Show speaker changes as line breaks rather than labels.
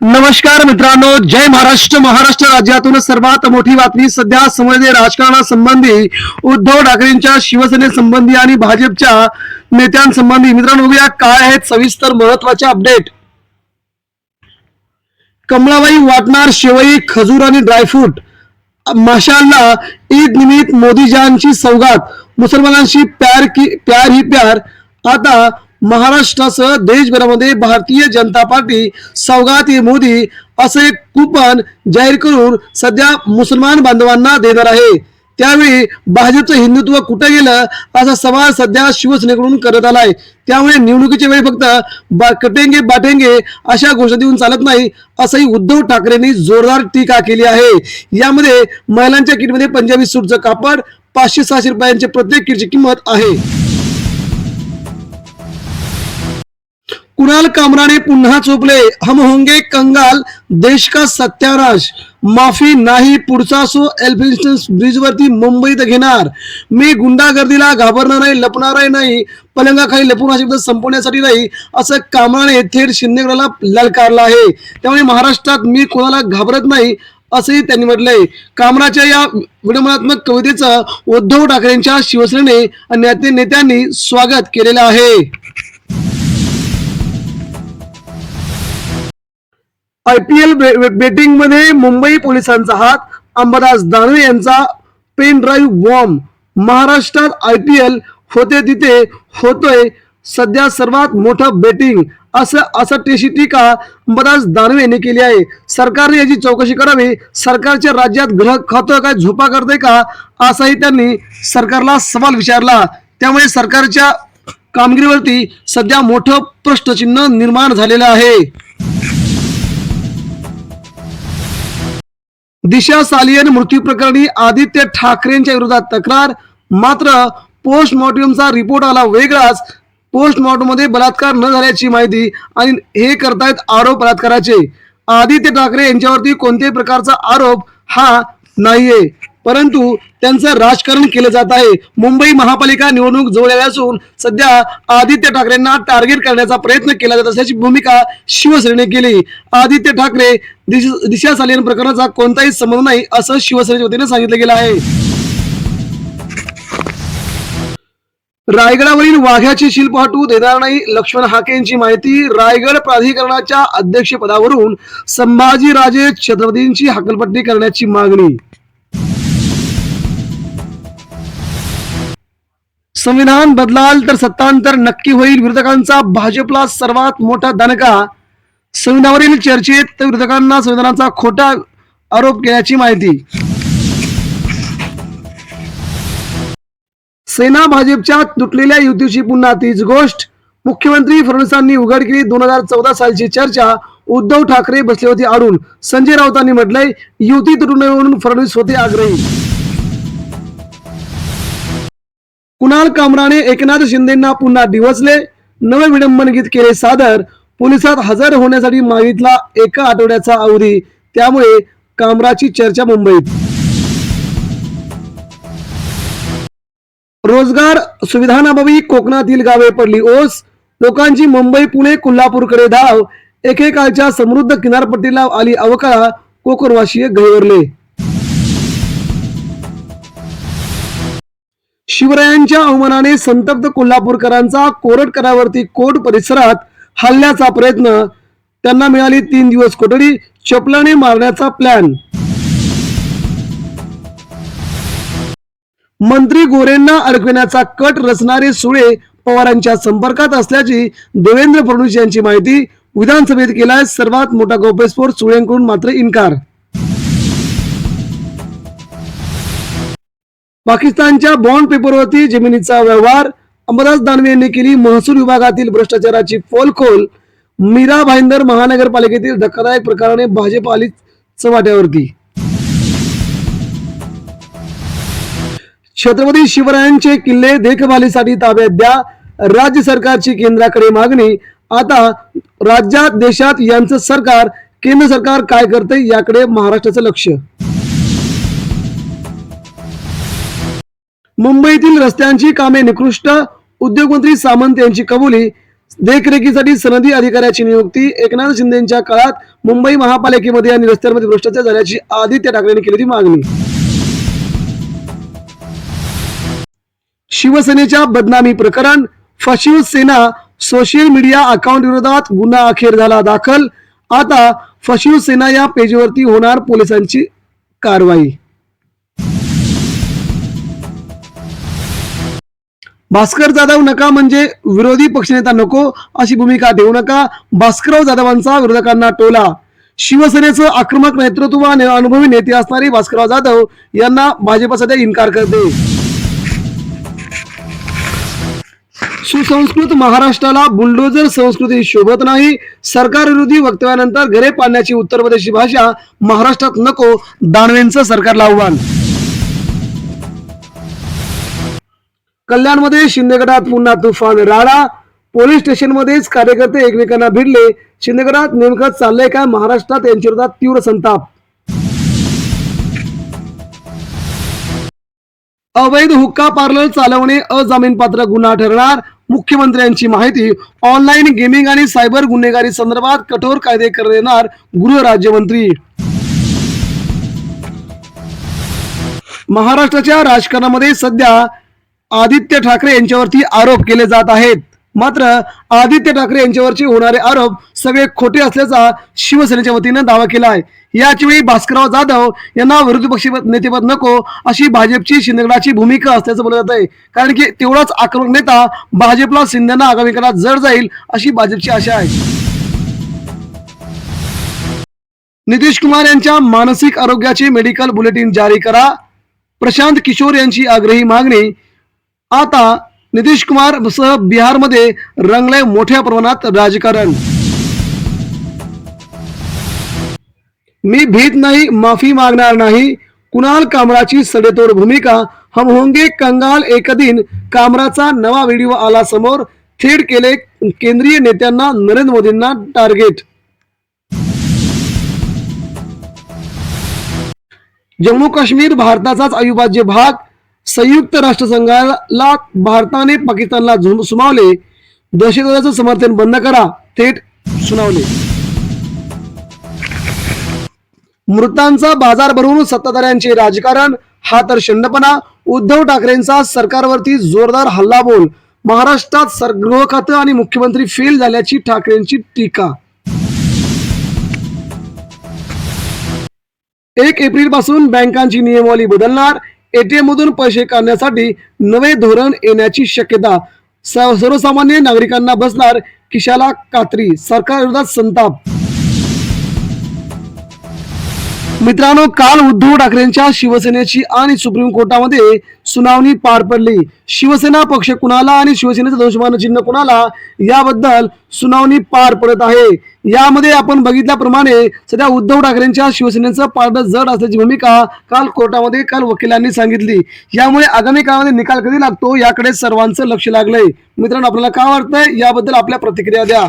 नमस्कार मित्रांनो जय महाराष्ट्र. महाराष्ट्र राज्यातून सर्वात मोठी बातमी सध्या समजले राजकारणासंबंधी उद्धव ठाकरेंच्या शिवसेनेसंबंधी आणि भाजपच्या नेत्यांसंबंधी. मित्रांनो बघूया काय आहेत सविस्तर महत्त्वाचे अपडेट. कमळाबाई वाटणार शेवई खजूर आणि ड्रायफ्रूट माशांना ईद निमित्त मोदीजांची सौगात. मुसलमानांशी प्यार की प्यार ही प्यार. आता महाराष्ट्रासह देशभरामध्ये भारतीय जनता पार्टी सौगात मोदी असे कुपन जाहीर करून सध्या मुसलमान बांधवांना देणार आहे. त्यावेळी भाजपचं हिंदुत्व कुठे गेलं असा सवाल सध्या शिवसेनेकडून करत आलाय. त्यामुळे निवडणुकीच्या वेळी फक्त बा कटेंगे बाटेंगे अशा घोषणा देऊन चालत नाही असंही उद्धव ठाकरेंनी जोरदार टीका केली आहे. यामध्ये महिलांच्या किटमध्ये पंजाबी सूटचं कापड पाचशे सहाशे रुपयांचे प्रत्येक किटची किंमत आहे. कुणाल कामराने पुन्हा चोपले हम होंगे कंगाल देश का सत्यानाश. माफी नाही पुढचा सो एल्फिन्स्टन ब्रिजवरती मुंबईत घेणार. मी गुंडागर्दीला घाबरणार नाही लपणार नाही पलंगाखाली लपून हा शब्द संपवण्यासाठी नाही असं कामराने थेट शिंदेगडाला ललकारला आहे. त्यामुळे महाराष्ट्रात मी कोणाला घाबरत नाही असंही त्यांनी म्हटलंय. कामराच्या या विडंबनात्मक कवितेचं उद्धव ठाकरेंच्या शिवसेनेने आणि नेते नेत्यांनी स्वागत केलेलं आहे. आय पी एल बेटिंगमध्ये मुंबई पोलिसांचा हात अंबादास दानवे यांचा पेन ड्राईव्ह बॉम्ब. महाराष्ट्रात आय पी एल होते तिथे होतोय सध्या सर्वात मोठं बेटिंग. असं असं टीशी टीका अंबादास दानवे यांनी केली आहे. सरकारने याची चौकशी करावी. सरकारच्या राज्यात ग्रह खातं काय झोपा करते का असाही त्यांनी सरकारला सवाल विचारला. त्यामुळे सरकारच्या कामगिरीवरती सध्या मोठं प्रश्नचिन्ह निर्माण झालेलं आहे. दिशा सालियन मृत्यू प्रकरणी आदित्य ठाकरेंच्या विरोधात तक्रार. मात्र पोस्टमॉर्टमचा रिपोर्ट आला वेगळाच. पोस्टमॉर्टममध्ये बलात्कार न झाल्याची माहिती आणि हे करतायत आरोप बलात्काराचे. आदित्य ठाकरे यांच्यावरती कोणत्याही प्रकारचा आरोप हा नाहीये. परंतु त्यांचं राजकारण केलं जात आहे. मुंबई महापालिका निवडणूक जवळ आली असून सध्या आदित्य ठाकरेंना टार्गेट करण्याचा प्रयत्न केला जात असल्याची भूमिका शिवसेनेने केली. आदित्य ठाकरे दिशा सालियन प्रकरणाचा कोणताही संबंध नाही असं शिवसेनेच्या वतीने सांगितलं गेलं आहे. रायगडावरील वाघ्याची शिल्पहाटू देणार नाही लक्ष्मण हाके यांची माहिती रायगड प्राधिकरणाच्या अध्यक्षपदावरून संभाजीराजे छत्रपतींची हकलपट्टी करण्याची मागणी. संविधान बदलाल तर सत्तांतर नक्की होईल. विरोधकांचा भाजपला सर्वात मोठा दणका. संविधानावरील चर्चेत विरोधकांना संविधानाचा खोटा आरोप केल्याची माहिती. सेना भाजपच्या तुटलेल्या युतीची पुन्हा तीच गोष्ट. मुख्यमंत्री फडणवीसांनी उघड केली दोन हजार चौदा सालची चर्चा उद्धव ठाकरे बसले होते आडून. संजय राऊतांनी म्हटलंय युती तुटून म्हणून फडणवीस होते आग्रही. कुणाल कामराने एकनाथ शिंदेना पुन्हा डिवचले. नवे विडंबन गीत केले सादर. पोलिसात हजर होण्यासाठी मागितला एका आठवड्याचा अवधी. त्यामुळे कामराची चर्चा मुंबईत. रोजगार सुविधांअभावी कोकणातील गावे पडली ओस. लोकांची मुंबई पुणे कोल्हापूरकडे धाव. एकेकाळच्या समृद्ध किनारपट्टीला आली अवकाळा. कोकणवासीय गहिवरले शिवरायांच्या अवमानाने संतप्त कोल्हापूरकरांचा कोरटकरावरती कोट परिसरात हल्ल्याचा प्रयत्न. त्यांना मिळाली तीन दिवस कोठडी चपलाने मारण्याचा प्लॅन मंत्री गोरेंना अडकविण्याचा कट रचणारे सुळे पवारांच्या संपर्कात असल्याची देवेंद्र फडणवीस यांची माहिती विधानसभेत केलाय सर्वात मोठा गौप्यस्फोट सुळेंकडून मात्र इन्कार. पाकिस्तानच्या बॉन्ड पेपरवरती जमिनीचा व्यवहार. अमराज दानवे यांनी केली. महसूल विभागातील भ्रष्टाचाराची फोलखोल. मीरा भाईंदर महानगरपालिकेतील धक्कादायक प्रकाराने भाजप आली चव्हाट्यावरती छत्रपती शिवरायांचे किल्ले देखभालीसाठी ताब्यात द्या. राज्य सरकारची केंद्राकडे मागणी. आता राज्यात देशात यांचं सरकार केंद्र सरकार काय करते याकडे महाराष्ट्राचं लक्ष. मुंबईतील रस्त्यांची कामे निकृष्ट. उद्योगमंत्री सामंत यांची कबुली. देखरेखीसाठी सनदी अधिकाऱ्याची नियुक्ती. एकनाथ शिंदेच्या काळात मुंबई महापालिकेमध्ये आणि रस्त्यांमध्ये भ्रष्टाचार झाल्याची आदित्य ठाकरेंनी केलेली मागणी. शिवसेनेच्या बदनामी प्रकरण. फशीव सेना सोशल मीडिया अकाउंट विरोधात गुन्हा अखेर झाला दाखल. आता फशीव सेना या पेजवरती होणार पोलिसांची कारवाई. भास्कर जाधव नका म्हणजे विरोधी पक्षनेता नको अशी भूमिका देऊ नका. भास्करराव जाधवांचा विरोधकांना टोला. शिवसेनेचं आक्रमक नेतृत्व आणि अनुभवी नेते असणारे भास्करराव जाधव यांना भाजप सध्या इन्कार करते. सुसंस्कृत महाराष्ट्राला बुलडोजर संस्कृती शोभत नाही. सरकार विरोधी वक्तव्यानंतर घरे पाडण्याची उत्तर प्रदेशची भाषा महाराष्ट्रात नको दानवेंचं सरकारला आव्हान. कल्याणमध्ये शिंदे गटात पुन्हा तुफान राडा. पोलीस स्टेशनमध्येच कार्यकर्ते एकमेकांना भिडले. शिंदे गटात नेमकं चाललंय काय? महाराष्ट्रात यांच्या विरोधात तीव्र संताप. अवैध हुक्का पार्लर चालवणे अजामीनपात्र गुन्हा ठरणार. मुख्यमंत्र्यांची माहिती ऑनलाईन गेमिंग आणि सायबर गुन्हेगारी संदर्भात कठोर कायदे करणार गृह राज्यमंत्री. महाराष्ट्राच्या राजकारणामध्ये सध्या आदित्य ठाकरे यांच्यावरती आरोप केले जात आहेत. मात्र आदित्य ठाकरे यांच्यावरचे होणारे आरोप सगळे खोटे असल्याचा शिवसेनेच्या वतीनं दावा केला आहे याचवेळी भास्करराव जाधव यांना विरोधी पक्ष नेतेपद नको अशी भाजपची शिंदेगडाची भूमिका असल्याचं बोललं जात आहे कारण की तेवढाच आक्रमक नेता भाजपला शिंदेना आगामी काळात जड जाईल अशी भाजपची आशा आहे. नितीश कुमार यांच्या मानसिक आरोग्याचे मेडिकल बुलेटिन जारी करा. प्रशांत किशोर यांची आग्रही मागणी आता नितीश कुमार सह बिहारमध्ये रंगलंय मोठ्या प्रमाणात राजकारण. मी भीत नाही माफी मागणार नाही. कुणाल कामराची सडेतोड भूमिका हम होंगे कंगाल एक दिन कामराचा नवा व्हिडिओ आला समोर थेट केले केंद्रीय नेत्यांना नरेंद्र मोदींना टार्गेट. जम्मू काश्मीर भारताचाच अविभाज्य भाग संयुक्त राष्ट्रसंघाला भारताने पाकिस्तानला झुम- सुमावले दहशतवादाचं समर्थन बंद करा थेट सुनावले. मृतांचा बाजार भरवून सत्ताधाऱ्यांचे राजकारण हा तर शंडपणा. उद्धव ठाकरेंचा सरकारवरती जोरदार हल्लाबोल. महाराष्ट्रात सर गृह खातं आणि मुख्यमंत्री फेल झाल्याची ठाकरेंची टीका. एक एप्रिलपासून बँकांची नियमावली बदलणार. एटीएम मधून पैसे काढण्यासाठी नवे धोरण येण्याची शक्यता सर्वसामान्य नागरिकांना बसणार किशाला कात्री सरकार विरोधात संताप. मित्रांनो काल उद्धव ठाकरेंच्या शिवसेनेची आणि सुप्रीम कोर्टामध्ये सुनावणी पार पडली. शिवसेना पक्ष कुणाला आणि शिवसेनेचं दंशमान चिन्ह कुणाला याबद्दल सुनावणी पार पडत आहे. यामध्ये आपण बघितल्याप्रमाणे सध्या उद्धव ठाकरेंच्या शिवसेनेचं पारड जड असल्याची भूमिका काल कोर्टामध्ये काल वकिलांनी सांगितली. यामुळे आगामी काळामध्ये निकाल कधी लागतो याकडे सर्वांचं लक्ष लागलंय. मित्रांनो आपल्याला काय वाटतंय? याबद्दल आपल्या प्रतिक्रिया द्या.